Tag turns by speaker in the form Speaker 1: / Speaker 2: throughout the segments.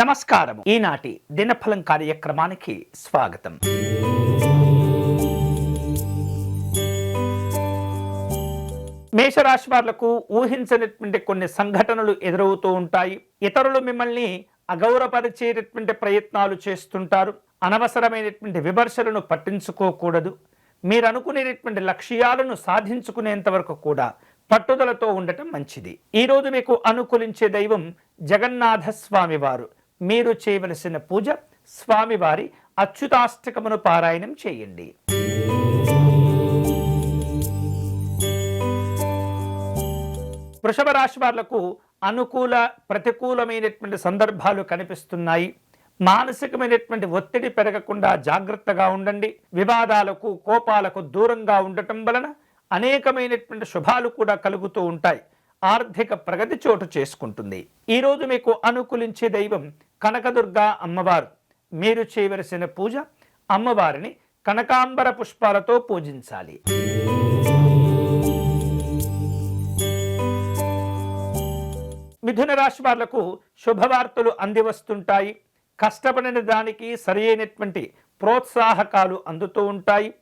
Speaker 1: నమస్కారం ఈనాటి దినఫలం కార్యక్రమానికి స్వాగతం. మేషరాశి వాళ్ళకు ఊహించనటువంటి కొన్ని సంఘటనలు ఎదురవుతూ ఉంటాయి. ఇతరులు మిమ్మల్ని అగౌరవపరిచేటటువంటి ప్రయత్నాలు చేస్తుంటారు. అనవసరమైనటువంటి విమర్శలను పట్టించుకోకూడదు. మీరు అనుకునేటటువంటి లక్ష్యాలను సాధించుకునేంత వరకు కూడా పట్టుదలతో ఉండటం మంచిది. ఈ రోజు మీకు అనుకూలించే దైవం జగన్నాథ స్వామి వారు. మీరు చేయవలసిన పూజ స్వామివారి అచ్యుతాష్టకమును పారాయణం చేయండి. వృషభ రాశి వాళ్ళకు అనుకూల ప్రతికూలమైనటువంటి సందర్భాలు కనిపిస్తున్నాయి. మానసికమైనటువంటి ఒత్తిడి పెరగకుండా జాగ్రత్తగా ఉండండి. వివాదాలకు కోపాలకు దూరంగా ఉండటం వలన అనేకమైనటువంటి శుభాలు కూడా కలుగుతూ ఉంటాయి. ఆర్థిక ప్రగతి చోటు చేసుకుంటుంది. ఈరోజు మీకు అనుకూలించే దైవం కనకదుర్గా అమ్మవారు. మీరు చేయవలసిన పూజ అమ్మవారిని కనకాంబర పుష్పాలతో పూజించాలి. మిథున రాశి వాళ్ళకు శుభవార్తలు అంది వస్తుంటాయి. కష్టపడిన దానికి సరియైనటువంటి ప్రోత్సాహకాలు అందుతూ ఉంటాయి.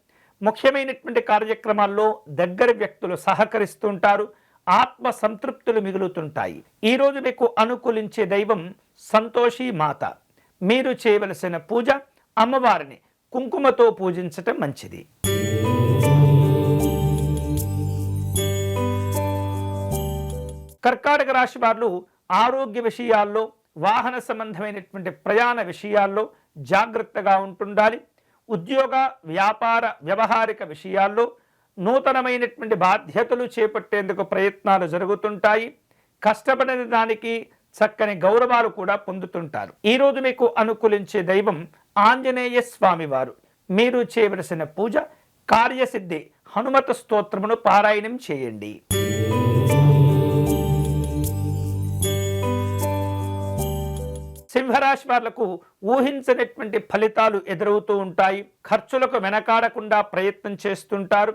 Speaker 1: ముఖ్యమైనటువంటి కార్యక్రమాల్లో దగ్గర వ్యక్తులు సహకరిస్తుంటారు. ఆత్మ సంతృప్తులు మిగులుతుంటాయి. ఈరోజు మీకు అనుకూలించే దైవం సంతోషి మాత మీరు చేయవలసిన పూజ అమ్మవారిని కుంకుమతో పూజించటం మంచిది. కర్కాటక రాశి వారు ఆరోగ్య విషయాల్లో వాహన సంబంధమైనటువంటి ప్రయాణ విషయాల్లో జాగ్రత్తగా ఉంటుండాలి. ఉద్యోగ వ్యాపార వ్యవహారిక విషయాల్లో నూతనమైనటువంటి బాధ్యతలు చేపట్టేందుకు ప్రయత్నాలు జరుగుతుంటాయి. కష్టపడిన దానికి చక్కని గౌరవాలు కూడా పొందుతుంటారు. ఈరోజు మీకు అనుకూలించే దైవం ఆంజనేయ స్వామివారు. మీరు చేయవలసిన పూజ కార్యసిద్ధి హనుమత స్తోత్రమును పారాయణం చేయండి. సింహరాశి వాళ్ళకు ఊహించనటువంటి ఫలితాలు ఎదురవుతూ ఉంటాయి. ఖర్చులకు వెనకాడకుండా ప్రయత్నం చేస్తుంటారు.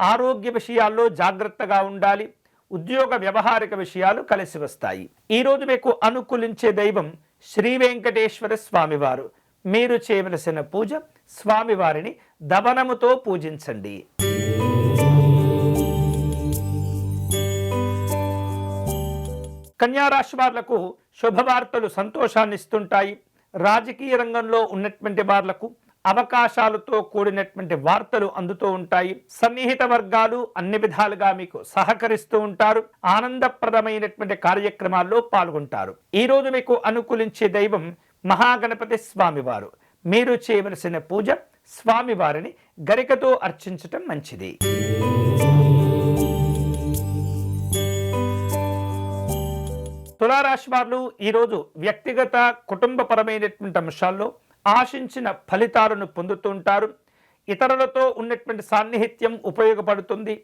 Speaker 1: ఆరోగ్య విషయాల్లో జాగ్రత్తగా ఉండాలి. ఉద్యోగ వ్యవహారిక విషయాలు కలిసి వస్తాయి. ఈరోజు మీకు అనుకూలించే దైవం శ్రీ వెంకటేశ్వర స్వామివారు. మీరు చేయవలసిన పూజ స్వామివారిని దవనముతో పూజించండి. కన్యారాశి వార్లకు శుభవార్తలు సంతోషాన్ని ఇస్తుంటాయి రాజకీయ రంగంలో ఉన్నటువంటి వార్లకు అవకాశాలతో కూడినటువంటి వార్తలు అందుతూ ఉంటాయి. సన్నిహిత వర్గాలు అన్ని విధాలుగా మీకు సహకరిస్తూ ఉంటారు. ఆనందప్రదమైనటువంటి కార్యక్రమాల్లో పాల్గొంటారు. ఈరోజు మీకు అనుకూలించే దైవం మహాగణపతి స్వామివారు. మీరు చేయవలసిన పూజ స్వామివారిని గరికతో అర్చించటం మంచిది. తులారాశి వారు ఈరోజు వ్యక్తిగత కుటుంబపరమైనటువంటి అంశాల్లో ఆశించిన ఫలితాలను పొందుతుంటారు. ఇతరులతో ఉన్నటువంటి సాన్నిహిత్యం ఉపయోగపడుతుంది.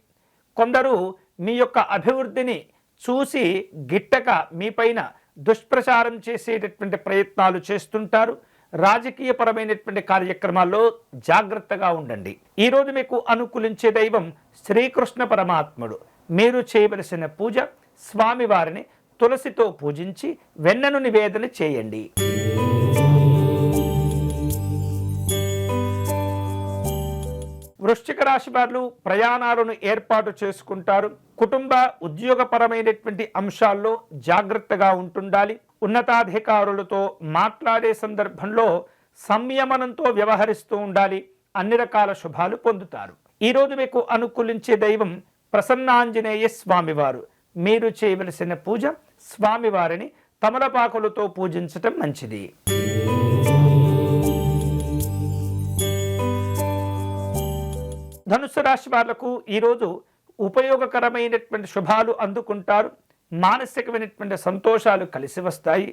Speaker 1: కొందరు మీ యొక్క అభివృద్ధిని చూసి గిట్టక మీపైన దుష్ప్రచారం చేసేటటువంటి ప్రయత్నాలు చేస్తుంటారు. రాజకీయపరమైనటువంటి కార్యక్రమాల్లో జాగ్రత్తగా ఉండండి. ఈరోజు మీకు అనుకూలించే దైవం శ్రీకృష్ణ పరమాత్ముడు. మీరు చేయవలసిన పూజ స్వామివారిని తులసితో పూజించి వెన్నను నివేదన చేయండి. వృశ్చిక రాశి వారు ప్రయాణాలను ఏర్పాటు చేసుకుంటారు. కుటుంబ ఉద్యోగపరమైనటువంటి అంశాల్లో జాగ్రత్తగా ఉంటుండాలి. ఉన్నతాధికారులతో మాట్లాడే సందర్భంలో సంయమనంతో వ్యవహరిస్తూ ఉండాలి. అన్ని రకాల శుభాలు పొందుతారు. ఈరోజు మీకు అనుకూలించే దైవం ప్రసన్నాంజనేయ స్వామివారు. మీరు చేయవలసిన పూజ స్వామివారిని తమలపాకులతో పూజించటం మంచిది. ధనుసు రాశి వాళ్ళకు ఈరోజు ఉపయోగకరమైనటువంటి శుభాలు అందుకుంటారు. మానసికమైనటువంటి సంతోషాలు కలిసి వస్తాయి.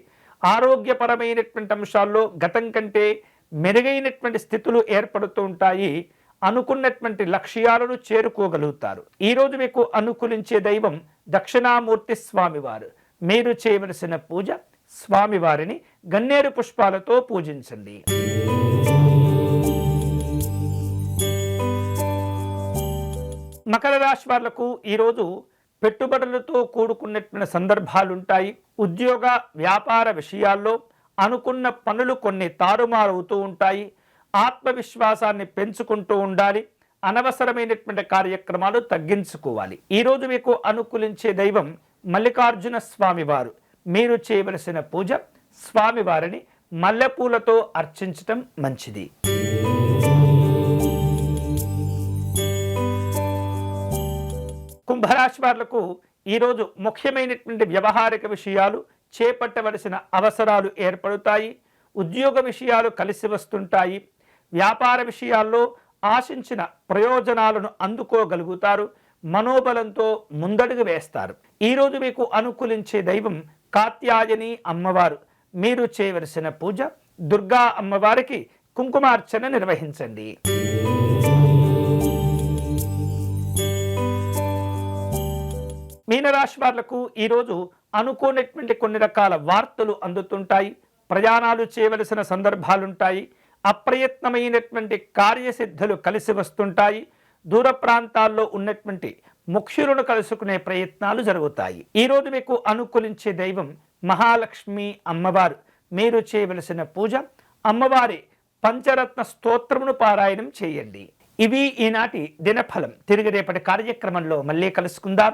Speaker 1: ఆరోగ్యపరమైనటువంటి అంశాల్లో గతం కంటే మెరుగైనటువంటి స్థితులు ఏర్పడుతూ ఉంటాయి. అనుకున్నటువంటి లక్ష్యాలను చేరుకోగలుగుతారు. ఈరోజు మీకు అనుకూలించే దైవం దక్షిణామూర్తి స్వామివారు. మీరు చేయవలసిన పూజ స్వామివారిని గన్నేరు పుష్పాలతో పూజించండి. మకర రాశి వాళ్ళకు ఈరోజు పెట్టుబడులతో కూడుకున్నటువంటి సందర్భాలుంటాయి. ఉద్యోగ వ్యాపార విషయాల్లో అనుకున్న పనులు కొన్ని తారుమారవుతూ ఉంటాయి. ఆత్మవిశ్వాసాన్ని పెంచుకుంటూ ఉండాలి. అనవసరమైనటువంటి కార్యక్రమాలు తగ్గించుకోవాలి. ఈరోజు మీకు అనుకూలించే దైవం మల్లికార్జున స్వామివారు. మీరు చేయవలసిన పూజ స్వామివారిని మల్లెపూలతో అర్చించటం మంచిది. కుంభరాశి వాళ్ళకు ఈరోజు ముఖ్యమైనటువంటి వ్యవహారిక విషయాలు చేపట్టవలసిన అవసరాలు ఏర్పడతాయి. ఉద్యోగ విషయాలు కలిసి వస్తుంటాయి. వ్యాపార విషయాల్లో ఆశించిన ప్రయోజనాలను అందుకోగలుగుతారు. మనోబలంతో ముందడుగు వేస్తారు. ఈరోజు మీకు అనుకూలించే దైవం కాత్యాయని అమ్మవారు. మీరు చేయవలసిన పూజ దుర్గా అమ్మవారికి కుంకుమార్చన నిర్వహించండి. మీనరాశి వాళ్ళకు ఈరోజు అనుకోనటువంటి కొన్ని రకాల వార్తలు అందుతుంటాయి. ప్రయాణాలు చేయవలసిన సందర్భాలుంటాయి. అప్రయత్నమైనటువంటి కార్యసిద్ధులు కలిసి వస్తుంటాయి. దూర ప్రాంతాల్లో ఉన్నటువంటి ముఖ్యులను కలుసుకునే ప్రయత్నాలు జరుగుతాయి. ఈరోజు మీకు అనుకూలించే దైవం మహాలక్ష్మి అమ్మవారు. మీరు చేయవలసిన పూజ అమ్మవారి పంచరత్న స్తోత్రమును పారాయణం చేయండి. ఇవి ఈనాటి దినఫలం. తిరిగి రేపటి కార్యక్రమంలో మళ్ళీ కలుసుకుందాం.